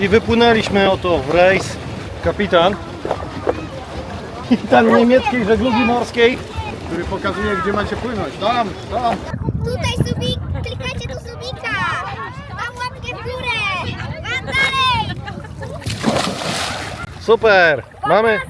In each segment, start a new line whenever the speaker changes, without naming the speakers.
I wypłynęliśmy oto w rejs. Kapitan. Kapitan niemieckiej żeglugi morskiej.
który pokazuje, gdzie macie płynąć. Tam, tam.
Tutaj subik, klikajcie tu subika. Mam łapkę w górę. Mam dalej.
Super! Mamy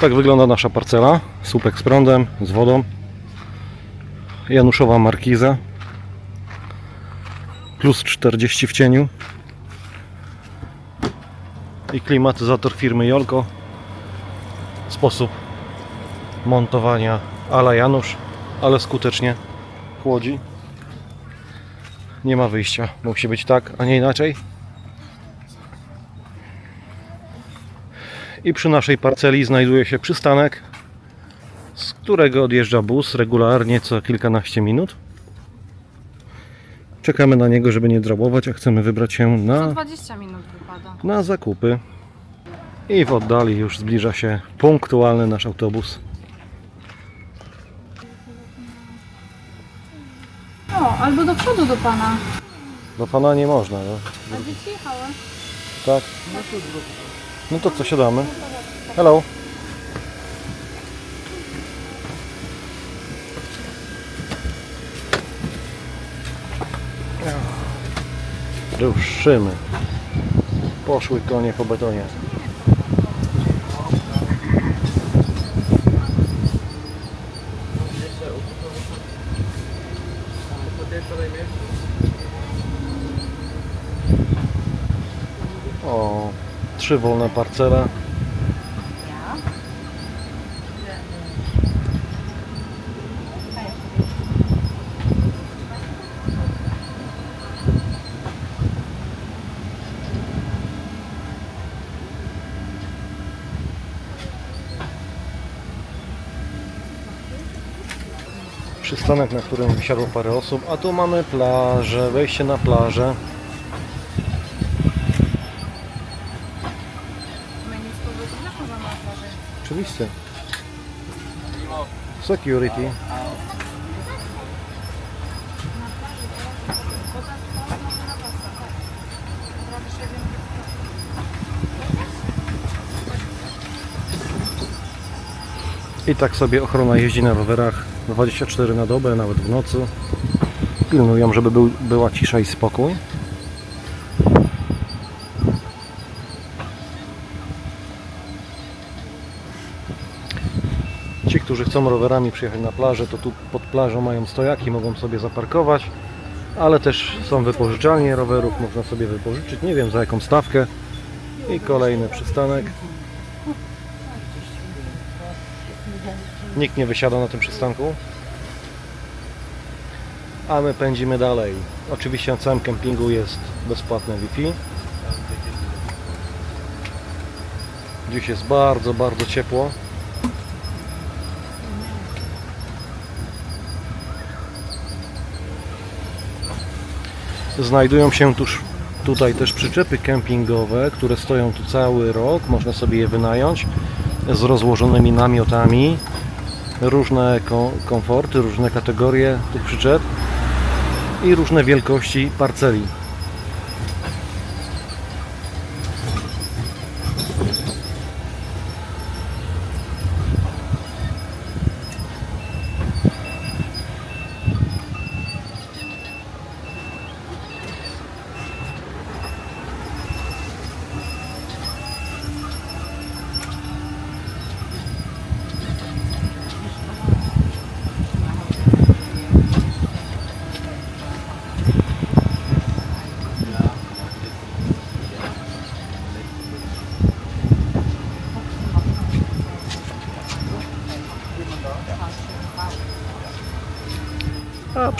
Tak wygląda nasza parcela. Słupek z prądem, z wodą. Januszowa markiza. Plus 40 w cieniu. I klimatyzator firmy Jolko. Sposób montowania ala Janusz, ale skutecznie chłodzi. Nie ma wyjścia. Musi być tak, a nie inaczej. I przy naszej parceli znajduje się przystanek, z którego odjeżdża bus regularnie co kilkanaście minut. Czekamy na niego, żeby nie drabować, a chcemy wybrać się na,
20 minut wypada.
na zakupy. I w oddali już zbliża się punktualny nasz autobus.
O, albo do przodu do pana.
Do pana nie można, no.
A dzieci jechały.
tak? No to co, siadamy? Hello. Ruszymy. Poszły konie po betonie. O, trzy wolne parcele. Przystanek, na którym wysiadło parę osób, a tu mamy plażę, wejście na plażę.
My nic powiedzmy, jak możemy otworzyć.
Oczywiście. Security. I tak sobie ochrona jeździ na rowerach 24 na dobę, nawet w nocy. Pilnują, żeby był, była cisza i spokój. Chcą rowerami przyjechać na plażę, to tu pod plażą mają stojaki, mogą sobie zaparkować, ale też są wypożyczalnie rowerów, można sobie wypożyczyć, nie wiem za jaką stawkę. I kolejny przystanek. Nikt nie wysiada na tym przystanku. A my pędzimy dalej. Oczywiście na całym kempingu jest bezpłatne Wi-Fi. Dziś jest bardzo, bardzo ciepło. Znajdują się tuż tutaj też przyczepy kempingowe, które stoją tu cały rok. Można sobie je wynająć z rozłożonymi namiotami. Różne ko- komforty, różne kategorie tych przyczep i różne wielkości parceli.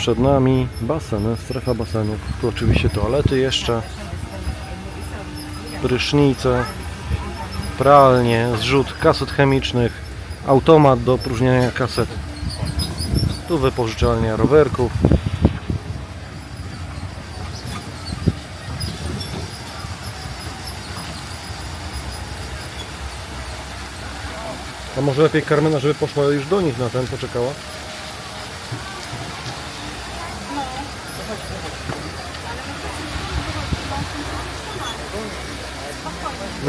przed nami basen, strefa basenów. Tu oczywiście toalety jeszcze, prysznice, pralnie, zrzut kaset chemicznych, automat do opróżniania kaset. Tu wypożyczalnia rowerków. A może lepiej Karmena, żeby poszła już do nich na ten, poczekała?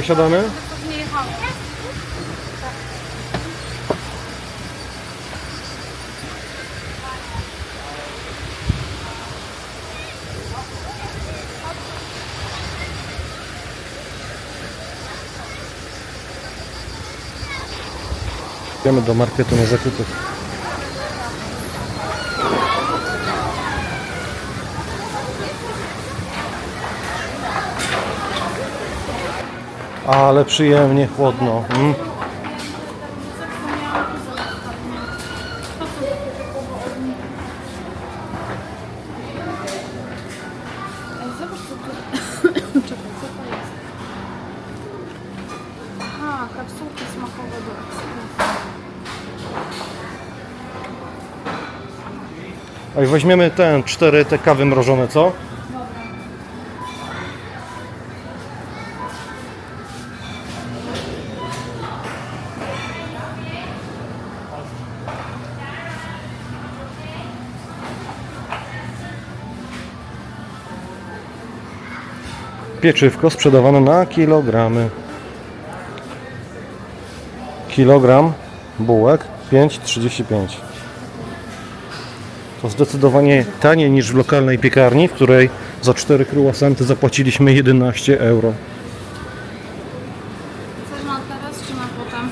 Jechało.
Idziemy do marketu na zakupy. Ale przyjemnie, chłodno. Mm. Weźmiemy ten, cztery te kawy mrożone, co? Pieczywko sprzedawane na kilogramy. Kilogram bułek 5,35. To zdecydowanie taniej niż w lokalnej piekarni, w której za 4 croissanty zapłaciliśmy 11 euro.
Chcesz na teraz czy na potem?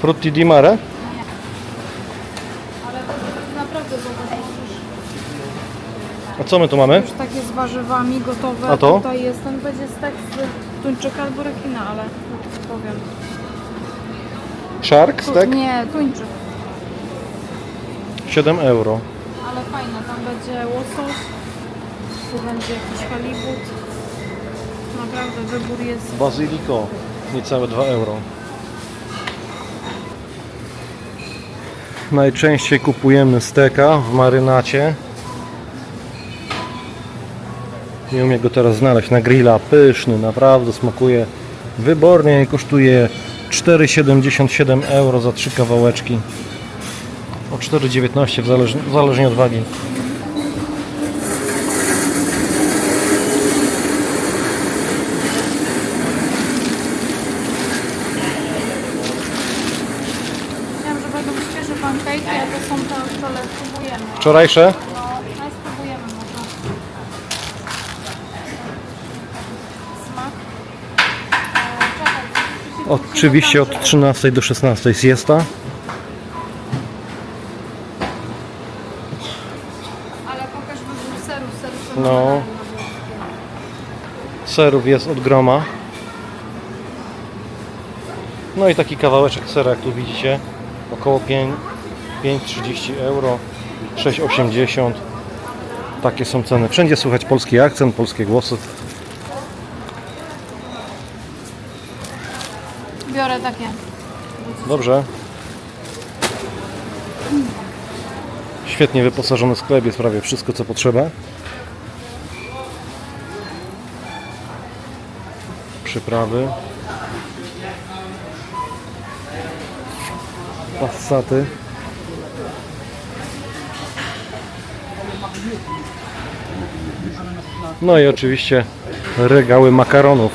Frutti di mare?
Ale to naprawdę zobacz, możesz
A co my tu mamy?
już takie z warzywami gotowe.
A to?
Tutaj jest, ten będzie stek z tuńczyka albo rekina, ale to powiem.
Shark
Tu,
steak?
Nie, tuńczyk.
7 euro.
Ale fajne, tam będzie łosoś, tu będzie jakiś halibut. Naprawdę wybór jest
Bazyliko, niecałe 2 euro. Najczęściej kupujemy steka w marynacie. Nie umiem go teraz znaleźć na grilla. Pyszny, naprawdę smakuje wybornie i kosztuje 4,77 euro za 3 kawałeczki. O 4,19 w zależnie, zależnie od wagi.
Wiem, że będą świeże pankejki, a to są te.
Wczorajsze
No, no spróbujemy może. Smak. E, czekaj,
Oczywiście od 13 do 16 siesta.
Ale pokaż wybór serów, serów są
No. Serów jest od groma. No i taki kawałeczek sera, jak tu widzicie, około 5 5,30 euro, 6,80. Takie są ceny. Wszędzie słychać polski akcent, polskie głosy.
Takie.
Dobrze. Świetnie wyposażony sklep, jest prawie wszystko co potrzeba. Przyprawy. Passaty. No i oczywiście regały makaronów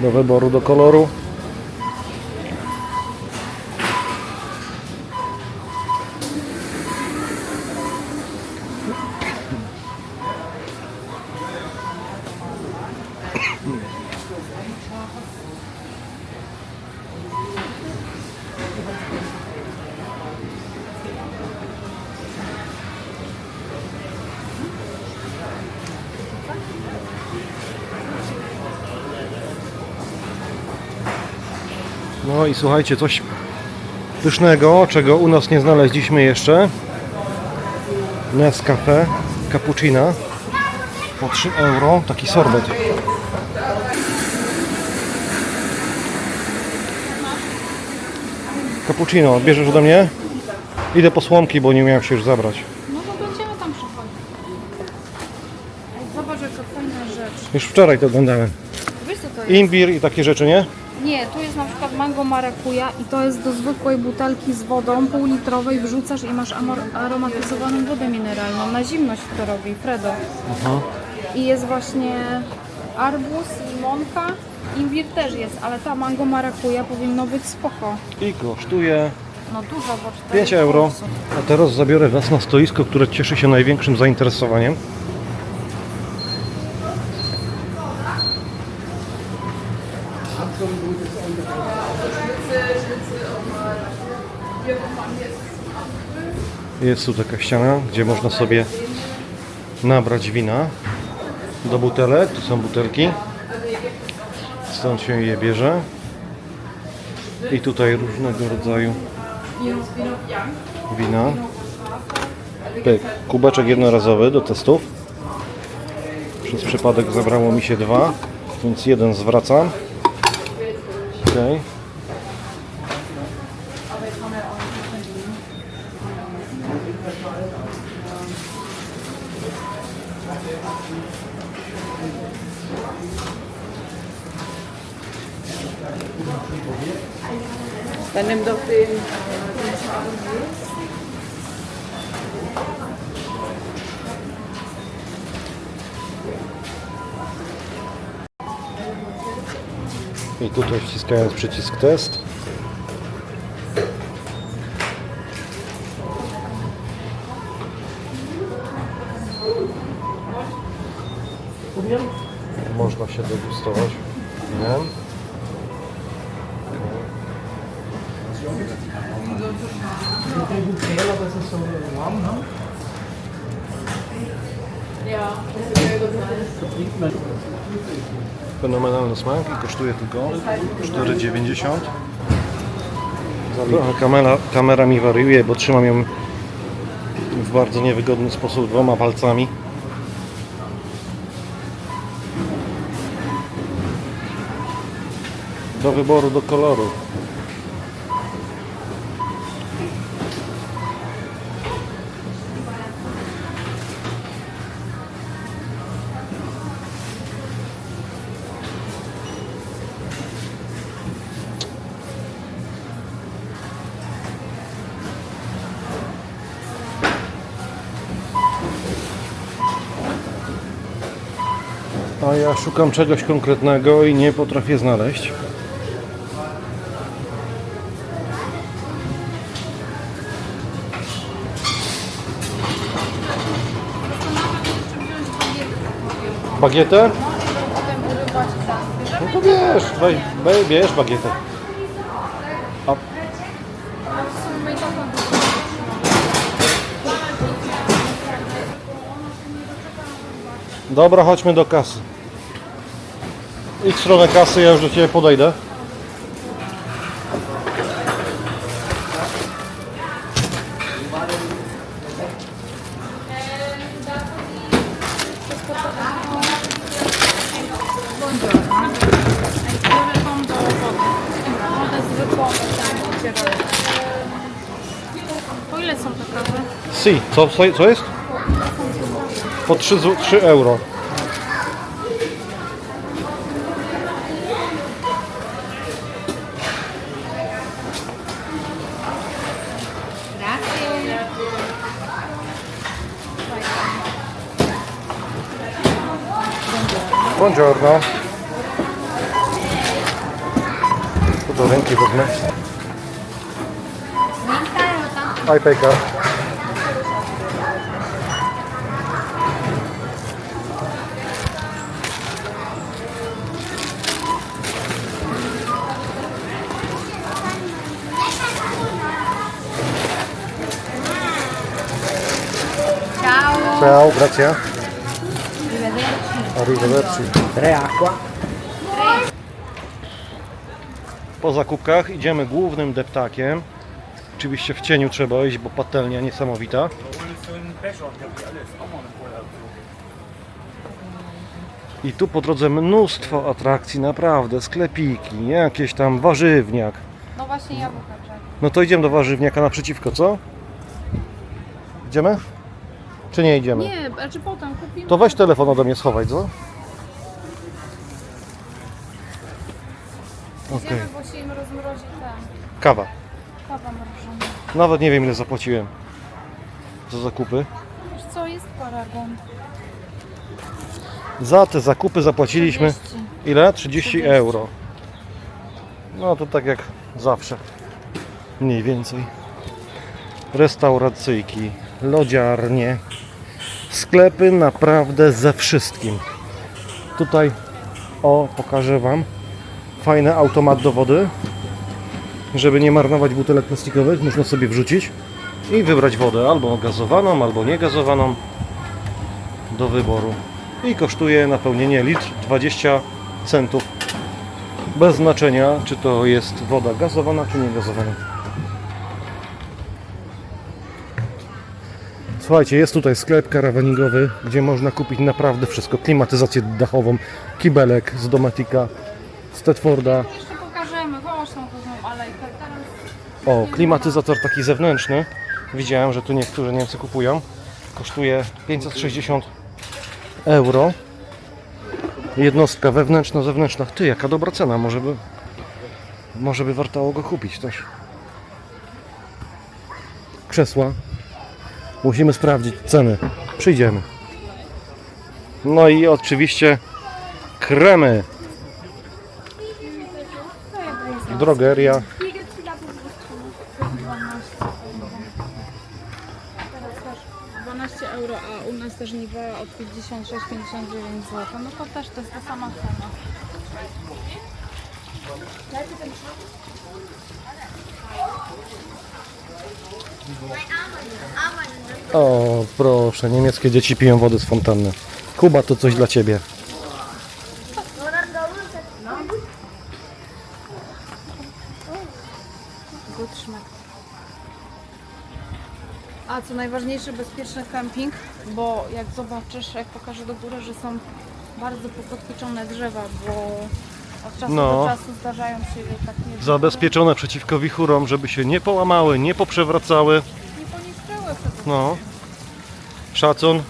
do wyboru, do koloru. No i słuchajcie, coś pysznego, czego u nas nie znaleźliśmy jeszcze. Nescafe Cappuccina po 3 euro, taki sorbet. Cappuccino, bierzesz ode mnie? Idę po słomki, bo nie miałem się już zabrać.
No to będziemy tam przechodzić. Zobacz jaka fajna rzecz.
Już wczoraj to oglądałem.
Wiesz co to jest?
Imbir i takie rzeczy, nie?
Nie, tu jest na mango marakuja i to jest do zwykłej butelki z wodą półlitrowej, wrzucasz i masz aromatyzowaną wodę mineralną. Na zimność to robi Fredo.
Aha.
I jest właśnie arbuz, limonka, imbir też jest, ale ta mango marakuja powinno być spoko.
I kosztuje
No dużo, bo 4
5 euro. A teraz zabiorę Was na stoisko, które cieszy się największym zainteresowaniem. Jest tu taka ściana, gdzie można sobie nabrać wina do butelek. Tu są butelki. Stąd się je bierze. I tutaj różnego rodzaju wina. Pyk. Kubeczek jednorazowy do testów. Przez przypadek zabrało mi się dwa, więc jeden zwracam. Okay. Test. Można się degustować. Fenomenalny smak i kosztuje tylko 4,90. Trochę kamera, kamera mi wariuje, bo trzymam ją w bardzo niewygodny sposób dwoma palcami. Do wyboru, do koloru. A ja szukam czegoś konkretnego i nie potrafię znaleźć. Bagietę? No to wiesz, weź, weź, bierz bagietę. A Dobra, chodźmy do kasy. Idź w stronę kasy, ja już do Ciebie podejdę.
Po ile są te kawy?
Si, co, co, jest? Po 3, zł- 3 euro. Buongiorno. To do ręki wezmę.
Ciao.
Ciao, grazie. Arrivederci.
Tre acqua.
Po zakupkach idziemy głównym deptakiem. Oczywiście w cieniu trzeba iść, bo patelnia niesamowita. I tu po drodze mnóstwo atrakcji, naprawdę, sklepiki, jakieś tam warzywniak.
No właśnie jabłka.
No to idziemy do warzywniaka naprzeciwko, co? Idziemy? Czy nie idziemy?
Nie, znaczy potem kupimy.
To weź telefon ode mnie schować, co? Okej.
Idziemy, bo się im rozmrozi ten.
Kawa.
Kawa mrożona.
Nawet nie wiem ile zapłaciłem za zakupy.
Wiesz co, jest paragon.
Za te zakupy zapłaciliśmy
40.
ile? 30 euro. No to tak jak zawsze. Mniej więcej. Restauracyjki, lodziarnie, sklepy naprawdę ze wszystkim. Tutaj, o, pokażę Wam fajny automat do wody. Żeby nie marnować butelek plastikowych, można sobie wrzucić i wybrać wodę albo gazowaną, albo niegazowaną do wyboru. I kosztuje napełnienie litr 20 centów. Bez znaczenia, czy to jest woda gazowana, czy niegazowana. Słuchajcie, jest tutaj sklep karawaningowy, gdzie można kupić naprawdę wszystko. Klimatyzację dachową, kibelek z Dometica, z Tetforda.
Jeszcze pokażemy, chodź tą główną alejkę.
O, klimatyzator taki zewnętrzny. Widziałem, że tu niektórzy Niemcy kupują. Kosztuje 560 euro. Jednostka wewnętrzna, zewnętrzna. Ty, jaka dobra cena. Może by, może by wartało go kupić też. Krzesła. Musimy sprawdzić ceny. Przyjdziemy. No i oczywiście kremy. Drogeria.
Teraz też 12 euro, a u nas też niwa od 56-59 zł. No to też to jest ta sama cena.
O, proszę, niemieckie dzieci piją wodę z fontanny. Kuba, to coś dla ciebie.
A co najważniejsze, bezpieczny kemping, bo jak zobaczysz, jak pokażę do góry, że są bardzo pokotwiczone drzewa, bo od czasu
No.
do czasu zdarzają się takie...
Zabezpieczone przeciwko wichurom, żeby się nie połamały, nie poprzewracały.
Nie poniszczyły przede
No. Szacun.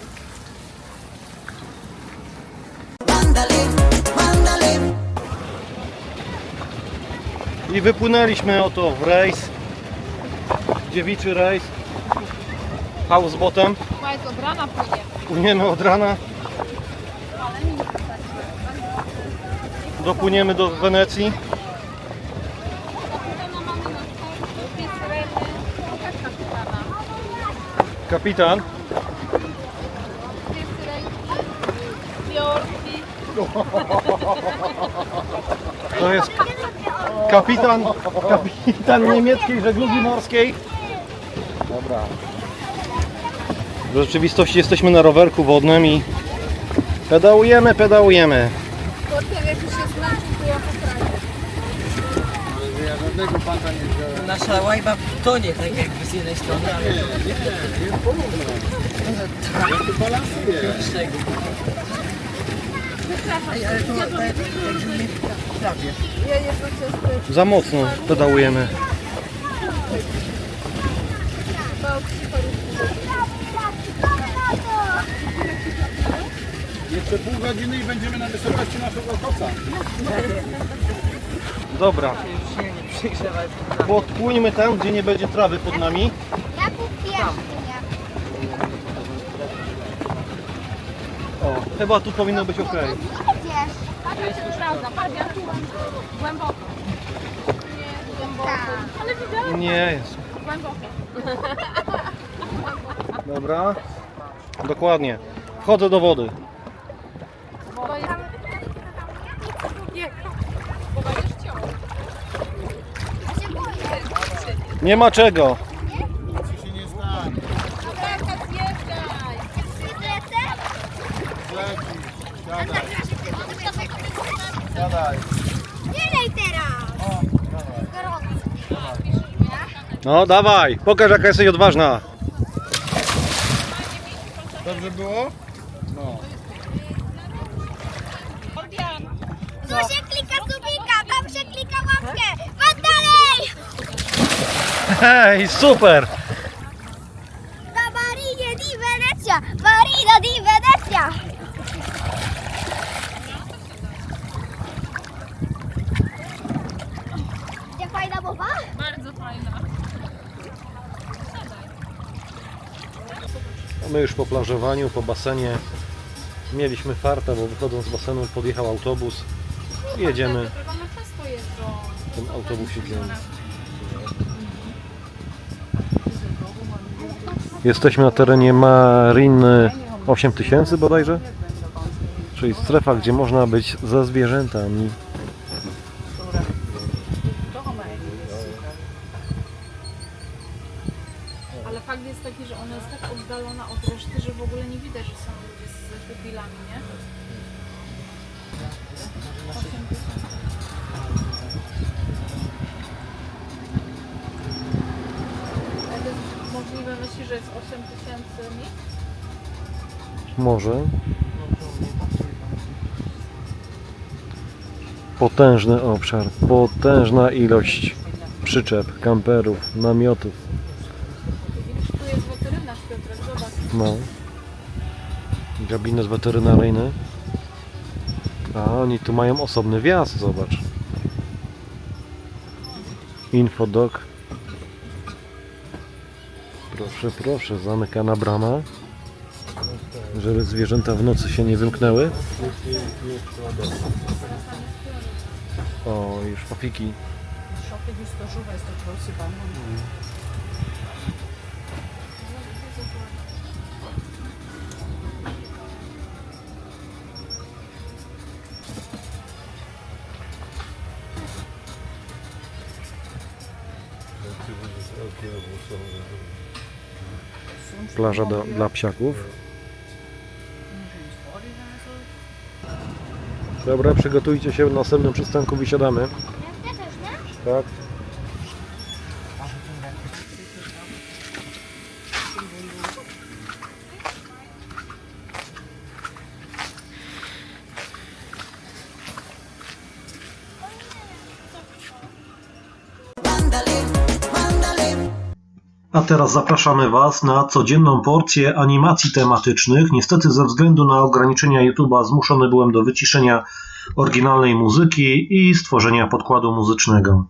Mándale, mándale.
I wypłynęliśmy oto w rejs. Dziewiczy rejs. Housebotem.
Słuchaj, od rana płynie.
Płyniemy od rana. Dopłyniemy do Wenecji. Kapitan. To jest kapitan, kapitan niemieckiej żeglugi morskiej. Dobra. W rzeczywistości jesteśmy na rowerku wodnym i pedałujemy, pedałujemy.
Ja żadnego panta nie wziąłem.
Nasza łajba tonie, tak jakby z jednej strony, ale
Ja tu balansuję.
czego? Ej, ale to tak jakby mnie prawie.
Za mocno pedałujemy.
Jeszcze pół godziny i będziemy na wysokości naszego koca.
Dobra,
Już się nie przygrzewa, jest na
podpłyńmy tam, gdzie nie będzie trawy pod nami.
Ja pierwszy,
O, chyba tu powinno być ok.
nie? Idziesz.
To jest prawda, patrz, ja tu głęboko.
Tak.
Nie jest.
Głęboko.
Dobra. Dokładnie. Wchodzę do wody.
To jest... Nie, bo będziesz chciał.
Ja się boję.
Nie ma czego.
Ci się nie stanie.
Dobra, zjeżdżaj.
Leci. Siadaj. Siadaj.
Nie lej teraz. Gorąco.
No dawaj, pokaż jaka jesteś odważna.
Dobrze było? No.
Tu
Hej, super!
La Marina di Venezia! Marina di Venezia! Gdzie fajna mowa? Bardzo fajna.
No my już po plażowaniu, po basenie mieliśmy farta, bo wychodząc z basenu podjechał autobus i jedziemy
w
tym autobusikiem. Jesteśmy na terenie Mariny 8000 bodajże, czyli strefa, gdzie można być ze zwierzętami.
Ale fakt jest taki, że ona jest tak oddalona od reszty, że w ogóle nie widać, że są ludzie z pupilami, nie? Ale to jest możliwe, myślisz, że jest 8 tysięcy miejsc?
Może. Potężny obszar, potężna ilość przyczep, kamperów, namiotów.
Tu jest weterynarz Piotrek.
No. Gabinet weterynaryjny. A oni tu mają osobny wjazd, zobacz. Infodok. Proszę, proszę, zamykana brama. Żeby zwierzęta w nocy się nie wymknęły. O, już papiki. Plaża do, dla psiaków. Dobra, przygotujcie się, w następnym przystanku wysiadamy. Tak. Teraz zapraszamy Was na codzienną porcję animacji tematycznych. Niestety ze względu na ograniczenia YouTube'a zmuszony byłem do wyciszenia oryginalnej muzyki i stworzenia podkładu muzycznego.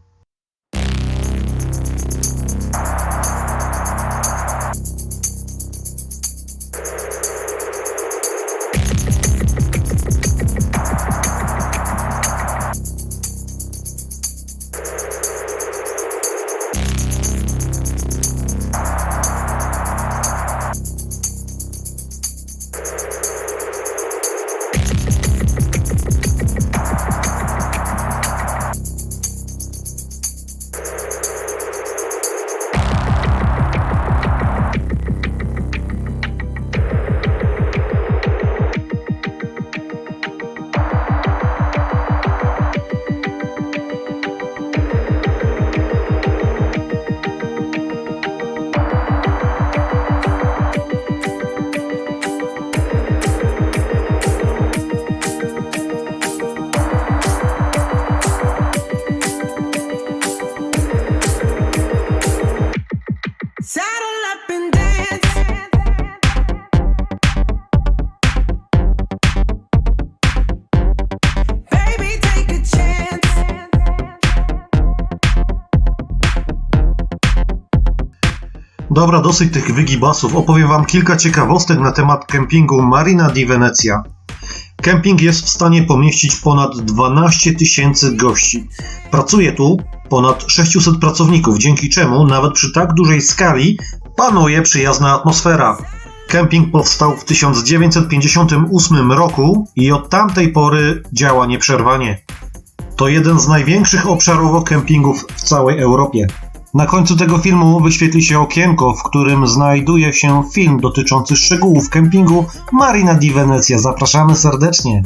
Dobra, dosyć tych wygibasów. Opowiem Wam kilka ciekawostek na temat kempingu Marina di Venezia. Kemping jest w stanie pomieścić ponad 12 tysięcy gości. Pracuje tu ponad 600 pracowników, dzięki czemu nawet przy tak dużej skali panuje przyjazna atmosfera. Kemping powstał w 1958 roku i od tamtej pory działa nieprzerwanie. To jeden z największych obszarowo kempingów w całej Europie. Na końcu tego filmu wyświetli się okienko, w którym znajduje się film dotyczący szczegółów kempingu Marina di Venezia. Zapraszamy serdecznie.